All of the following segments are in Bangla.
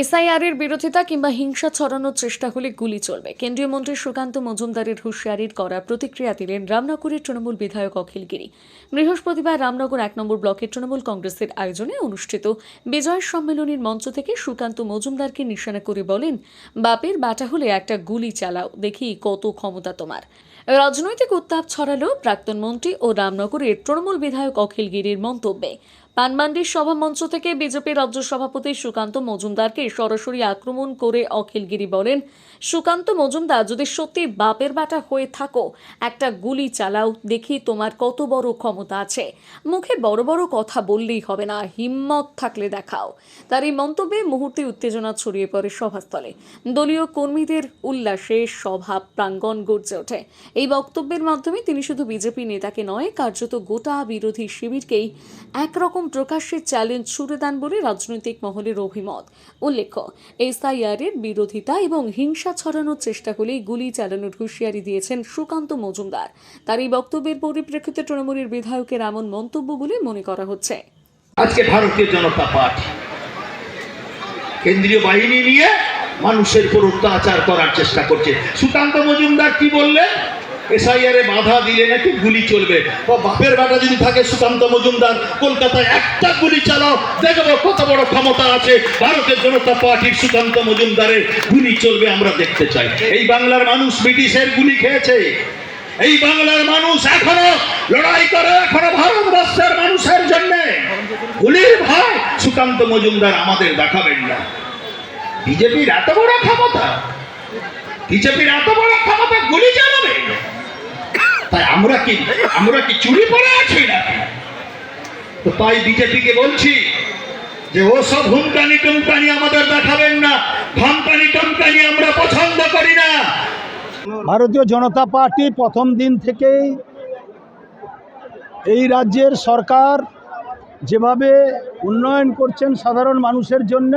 এসআইআর এর বিরোধিতা কিংবা হিংসা ছড়ানোর চেষ্টা হলে গুলি চলবে। কেন্দ্রীয় মন্ত্রী সুকান্ত মজুমদারের হুঁশিয়ারির করা প্রতিক্রিয়া দিলেন রামনগরের তৃণমূল বিধায়ক অখিল গিরি বৃহস্পতিবার রামনগর এক নম্বর ব্লকের তৃণমূল কংগ্রেসের আয়োজনে অনুষ্ঠিত বিজয় সম্মেলনের মঞ্চ থেকে সুকান্ত মজুমদারকে নিশানা করে বলেন, বাপের বাটা হলে একটা গুলি চালাও, দেখি কত ক্ষমতা তোমার। রাজনৈতিক উত্তাপ ছড়ালো প্রাক্তন মন্ত্রী ও রামনগরের তৃণমূল বিধায়ক অখিল গিরির মন্তব্যে। পানমান্ডির সভামঞ্চ থেকে বিজেপি রাজ্য সভাপতি সুকান্ত মজুমদারকে সরাসরি আক্রমণ করে অখিলগিরি বলেন, সুকান্ত মজুমদার, যদি সত্যি বাপের বাটা হয়ে থাকো, একটা গুলি চালাও, দেখি তোমার কত বড় ক্ষমতা আছে। মুখে বড় বড় কথা বললেই হবে না, হিম্মত থাকলে দেখাও। তার এই মন্তব্যে মুহূর্তে উত্তেজনা ছড়িয়ে পড়ে সভাস্থলে। দলীয় কর্মীদের উল্লাসে সভা প্রাঙ্গণ গর্জে ওঠে। এই বক্তব্যের মাধ্যমে তিনি শুধু বিজেপি নেতাকে নয়, কার্যত গোটা বিরোধী শিবিরকেই একরকম প্রকাশ্যে চ্যালেঞ্জ ছুড়ে দেন বলে রাজনৈতিক মহলের অভিমত। উল্লেখ্য এসআইআর এর বিরোধিতা এবং হিংসা ছড়ানোর চেষ্টা হলেই গুলি চালানোর হুঁশিয়ারি দিয়েছেন সুকান্ত মজুমদার। তার এই বক্তব্যের পরিপ্রেক্ষিতে তৃণমূলের বিধায়কের এমন মন্তব্য বলে মনে করা হচ্ছে। আজকে ভারতীয় জনতা পার্টি কেন্দ্রীয় বাহিনী নিয়ে মানুষের উপর অত্যাচার করার চেষ্টা করছে। সুকান্ত মজুমদার কি বললেন? এসআইআর বাধা দিলে নাকি গুলি চলবে। ও বাপের বাটা যদি থাকে সুকান্ত মজুমদার, কলকাতায় একটা গুলি চালাও। দেখব কত বড় ক্ষমতা আছে। ভারতের জনতা পার্টির সুকান্ত মজুমদারের গুলি চলবে আমরা দেখতে চাই। এই বাংলার মানুষ ব্রিটিশের গুলি খেয়েছে। এই বাংলার মানুষ এখনও লড়াই করে, এখনও ভারতবর্ষের মানুষের জন্য। গুলির ভয় সুকান্ত মজুমদার আমাদের দেখাবেন না। বিজেপির এত বড় ক্ষমতা? বিজেপির এত বড় ক্ষমতা গুলি চালাবে? তাই আমরা কি আমরা কি চুরি পড়ে আছি নাকি? তো তাই বিজেপিকে বলছি যে ও সব হুমকানি টুমকানি আমাদের দেখাবেন না ধমকানি টমকানি আমরা পছন্দ করি না। ভারতীয় জনতা পার্টি প্রথম দিন থেকেই এই রাজ্যের সরকার যেভাবে উন্নয়ন করছেন সাধারণ মানুষের জন্য,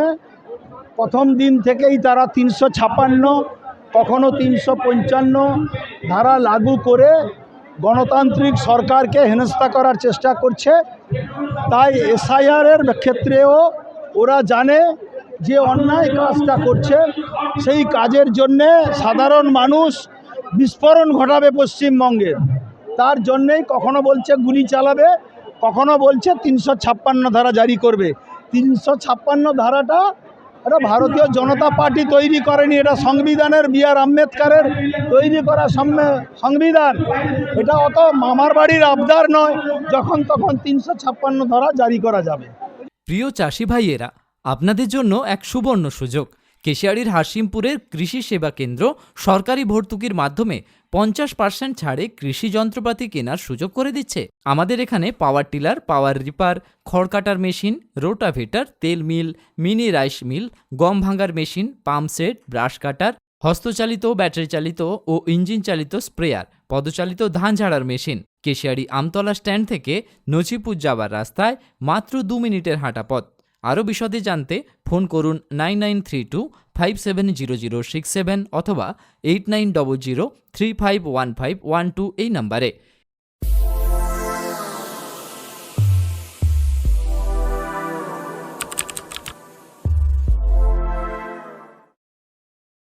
প্রথম দিন থেকেই তারা তিনশো ছাপান্ন, কখনো তিনশো পঞ্চান্ন ধারা লাগু করে গণতান্ত্রিক সরকারকে হেনস্থা করার চেষ্টা করছে। তাই এসআইআরের ক্ষেত্রেও ওরা জানে যে অন্যায় কাজটা করছে। সেই কাজের জন্যে সাধারণ মানুষ বিস্ফোরণ ঘটাবে পশ্চিমবঙ্গে। তার জন্যেই কখনো বলছে গুলি চালাবে, কখনো বলছে তিনশো ছাপ্পান্ন ধারা জারি করবে। তিনশো ছাপ্পান্ন ধারাটা এটা ভারতীয় জনতা পার্টি তৈরি করেনি, এটা সংবিধানের বি আর আম্বেদকারের তৈরি করা সংবিধান। এটা অত মামার বাড়ির আবদার নয়, যখন তখন তিনশো ছাপ্পান্ন ধারা জারি করা যাবে। প্রিয় চাষি ভাইয়েরা, আপনাদের জন্য এক সুবর্ণ সুযোগ। কেশিয়াড়ির হাসিমপুরের কৃষি সেবা কেন্দ্র সরকারি ভর্তুকির মাধ্যমে পঞ্চাশ পার্সেন্ট ছাড়ে কৃষি যন্ত্রপাতি কেনার সুযোগ করে দিচ্ছে। আমাদের এখানে পাওয়ার টিলার, পাওয়ার রিপার, খড় কাটার মেশিন, রোটাভেটার, তেল মিল, মিনি রাইস মিল, গম ভাঙার machine, pump set, brush cutter, হস্তচালিত ব্যাটারি চালিত ও ইঞ্জিন চালিত স্প্রেয়ার, পদচালিত ধান ঝাড়ার মেশিন কেশিয়াড়ি আমতলা স্ট্যান্ড থেকে নচিপুর যাওয়ার রাস্তায় মাত্র দু মিনিটের হাঁটা পথ আরও বিশদে জানতে ফোন করুন nine nine three two five seven zero zero six seven অথবা eight nine double zero three five one five one two এই নাম্বারে।